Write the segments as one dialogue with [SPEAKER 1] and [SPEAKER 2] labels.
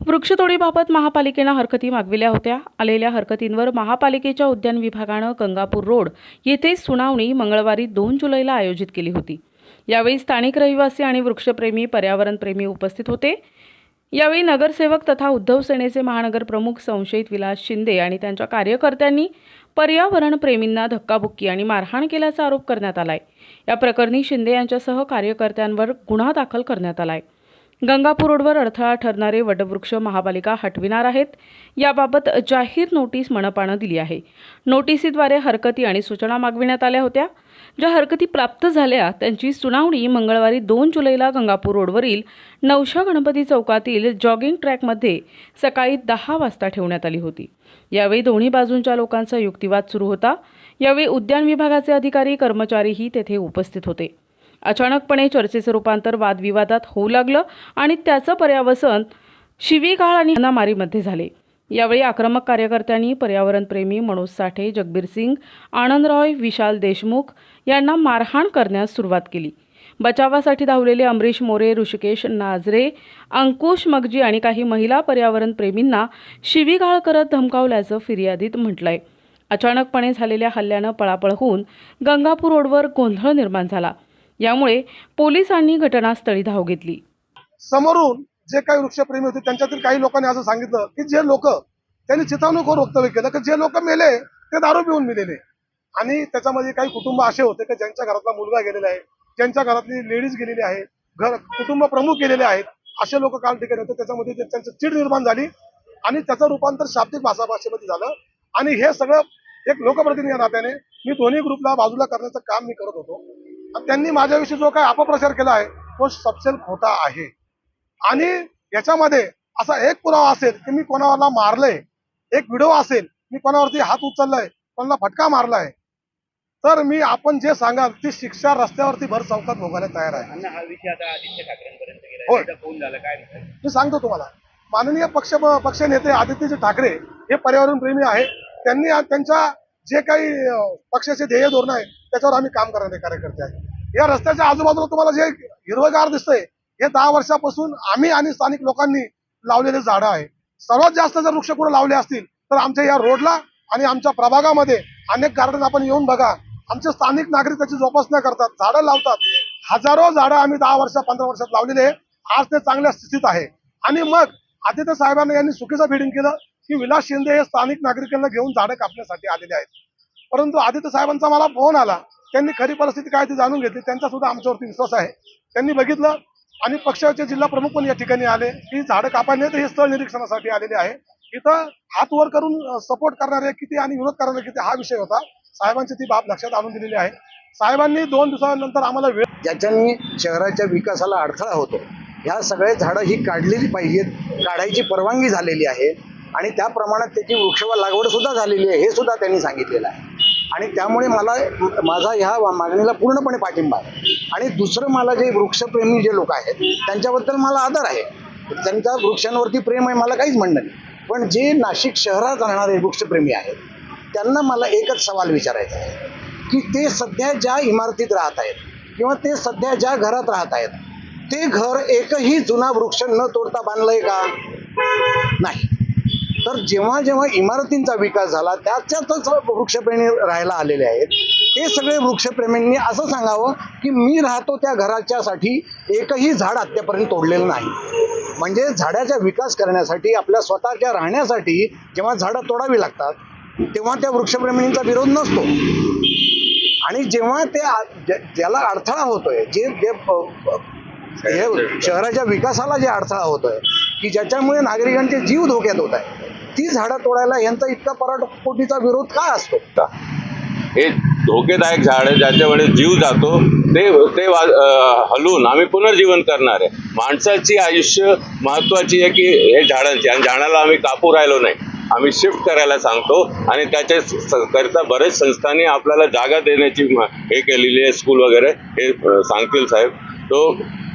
[SPEAKER 1] वृक्षतोडीबाबत महापालिकेनं हरकती मागविल्या होत्या. आलेल्या हरकतींवर महापालिकेच्या उद्यान विभागानं गंगापूर रोड येथे सुनावणी मंगळवारी दोन जुलैला आयोजित केली होती. यावेळी स्थानिक रहिवासी आणि वृक्षप्रेमी पर्यावरणप्रेमी उपस्थित होते. यावेळी नगरसेवक तथा उद्धव सेनेचे महानगर प्रमुख संशयित विलास शिंदे आणि त्यांच्या कार्यकर्त्यांनी पर्यावरणप्रेमींना धक्काबुक्की आणि मारहाण केल्याचा आरोप करण्यात आलाय. या प्रकरणी शिंदे यांच्यासह कार्यकर्त्यांवर गुन्हा दाखल करण्यात आलाय. गंगापूर रोडवर अडथळा ठरणारे वटवृक्ष महापालिका हटविणार आहेत. याबाबत जाहीर नोटीस मनपानं दिली आहे. नोटिसीद्वारे हरकती आणि सूचना मागविण्यात आल्या होत्या. ज्या हरकती प्राप्त झाल्या त्यांची सुनावणी मंगळवारी दोन जुलैला गंगापूर रोडवरील नवशा गणपती चौकातील जॉगिंग ट्रॅकमध्ये सकाळी दहा वाजता ठेवण्यात आली होती. यावेळी दोन्ही बाजूंच्या लोकांचा युक्तिवाद सुरू होता. यावेळी उद्यान विभागाचे अधिकारी कर्मचारीही तेथे उपस्थित होते. अचानकपणे चर्चेचं रूपांतर वादविवादात होऊ लागलं आणि त्याचं पर्यावसन शिवीगाळ आणि हनामारीमध्ये झाले. यावेळी आक्रमक कार्यकर्त्यांनी पर्यावरणप्रेमी मनोज साठे जगबीर सिंग आनंद रॉय विशाल देशमुख यांना मारहाण करण्यास सुरुवात केली. बचावासाठी धावलेले अमरीश मोरे ऋषिकेश नाझरे अंकुश मगजी आणि काही महिला पर्यावरणप्रेमींना शिवीगाळ करत धमकावल्याचं फिर्यादीत म्हटलंय. अचानकपणे झालेल्या हल्ल्यानं पळापळ होऊन गंगापूर रोडवर गोंधळ निर्माण झाला. यामुळे पोलिसांनी घटनास्थळी धाव घेतली.
[SPEAKER 2] समोरून जे काही वृक्षप्रेमी होते त्यांच्यातील काही लोकांनी असं सांगितलं की जे लोक त्यांनी चिथावणूक वक्तव्य केलं की जे लोक मेले ते दारू पिऊन मेलेले. आणि त्याच्यामध्ये काही कुटुंब असे होते की ज्यांच्या घरातला मुलगा गेलेला आहे ज्यांच्या घरातली लेडीज गेलेली आहे घर कुटुंब प्रमुख गेलेले आहेत असे लोक काल ठिकाणी होते. त्याच्यामध्ये त्यांची त्यांचं चीड निर्माण झाली आणि त्याचं रूपांतर शाब्दिक भाषा भाषेमध्ये झालं. आणि हे सगळं एक लोकप्रतिनिधी नात्याने मी दोन्ही ग्रुपला बाजूला करण्याचं काम मी करत होतो. त्यांनी माझ्याविषयी जो काही अपप्रचार केला आहे तो सपशेल खोटा आहे. आणि याच्यामध्ये असा एक पुरावा असेल की मी कोणाला मारलंय एक व्हिडिओ असेल मी कोणावरती हात उचललाय कोणाला फटका मारलाय तर मी आपण जे सांगाल ती शिक्षा रस्त्यावरती भर चौकात भोगायला तयार आहे.
[SPEAKER 3] अण्णा हा विषय आता आदित्य ठाकरेंपर्यंत गेला
[SPEAKER 2] होय.
[SPEAKER 3] त्याचा फोन झाला काय विषय
[SPEAKER 2] मी सांगतो तुम्हाला माननीय पक्ष पक्ष नेते आदित्यजी ठाकरे हे पर्यावरण प्रेमी आहे त्यांनी त्यांच्या जे काही पक्षाचे ध्येय धोरण आहे त्याच्यावर आम्ही काम करणारे कार्यकर्ते आहे या रस्त्याच्या आजूबाजूला तुम्हाला जे हिरवगार दिसतंय हे दहा वर्षापासून आम्ही आणि स्थानिक लोकांनी लावलेले झाडं आहे. सर्वात जास्त जर वृक्ष कुठं लावले असतील तर आमच्या या रोडला आणि आमच्या प्रभागामध्ये अनेक गार्डन आपण येऊन बघा. आमचे स्थानिक नागरिक त्याची जोपासना करतात झाडं लावतात. हजारो झाडं आम्ही दहा वर्ष पंधरा वर्षात लावलेले आहे. आज ते चांगल्या स्थितीत आहे. आणि मग आदित्य साहेबांना यांनी चुकीचं फिडिंग केलं की विलास शिंदे हे स्थानिक नागरिकांना घेऊन झाडं कापण्यासाठी आलेले आहेत. परंतु आदित्य साहेबांचा मला फोन आला. त्यांनी खरी परिस्थिती काय ती जाणून घेतली. त्यांचा सुद्धा आमच्यावरती विश्वास आहे. त्यांनी बघितलं आणि पक्षाचे जिल्हा प्रमुख पण या ठिकाणी आले. की झाडं कापायला तर हे स्थळ निरीक्षणासाठी आलेले आहे. इथं हात वर करून सपोर्ट करणारे किती आणि विरोध करणारे किती हा विषय होता. साहेबांची ती बाब लक्षात आणून दिलेली आहे. साहेबांनी दोन दिवसानंतर आम्हाला वेळ
[SPEAKER 4] ज्याच्यानी शहराच्या विकासाला अडथळा होतो ह्या सगळे झाडं ही काढलेली पाहिजेत काढायची परवानगी झालेली आहे. आणि त्या प्रमाणात त्याची वृक्षवा लागवड सुद्धा झालेली आहे हे सुद्धा त्यांनी सांगितलेलं आहे. आणि त्यामुळे मला माझा ह्या मागणीला पूर्णपणे पाठिंबा आहे. आणि दुसरं मला जे वृक्षप्रेमी जे लोक आहेत त्यांच्याबद्दल मला आदर आहे. त्यांचा वृक्षांवरती प्रेम आहे मला काहीच म्हणणं नाही. पण जे नाशिक शहरात राहणारे वृक्षप्रेमी आहेत त्यांना मला एकच सवाल विचारायचा आहे की ते सध्या ज्या इमारतीत राहत आहेत किंवा ते सध्या ज्या घरात राहत आहेत ते घर एकही जुना वृक्ष न तोडता बांधलंय का? नाही. तर जेव्हा जेव्हा इमारतींचा विकास झाला त्याच्यातच वृक्षप्रेमी राहायला आलेले आहेत. ते सगळे वृक्षप्रेमींनी असं सांगावं की मी राहतो त्या घराच्यासाठी एकही झाड आत्तापर्यंत तोडलेलं नाही. म्हणजे झाडाचा विकास करण्यासाठी आपल्या स्वतःच्या राहण्यासाठी जेव्हा झाडं तोडावी लागतात तेव्हा त्या वृक्षप्रेमींचा विरोध नसतो. आणि जेव्हा ते ज्याला अडथळा होतोय जे जे शहराच्या विकासाला जे अडथळा होतोय की ज्याच्यामुळे नागरिकांचे जीव धोक्यात होत आहे. ती झाडं तोडायला यांचा इतका पराटपोटीचा विरोध का असतो?
[SPEAKER 5] हे धोकेदायक झाड ज्याच्यामुळे जीव जातो ते ते वा- हलवून आम्ही पुनर्जीवन करणार आहे. माणसाची आयुष्य महत्वाची आहे की हे झाडांची आणि झाडाला आम्ही कापू राहिलो नाही. आम्ही शिफ्ट करायला सांगतो आणि त्याच्या करता बरेच संस्थांनी आपल्याला जागा देण्याची हे केलेली आहे स्कूल वगैरे हे सांगतील साहेब. तो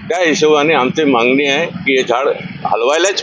[SPEAKER 5] त्या हिशोबाने आमची मागणी आहे की हे झाड हलवायलाच पाहिजे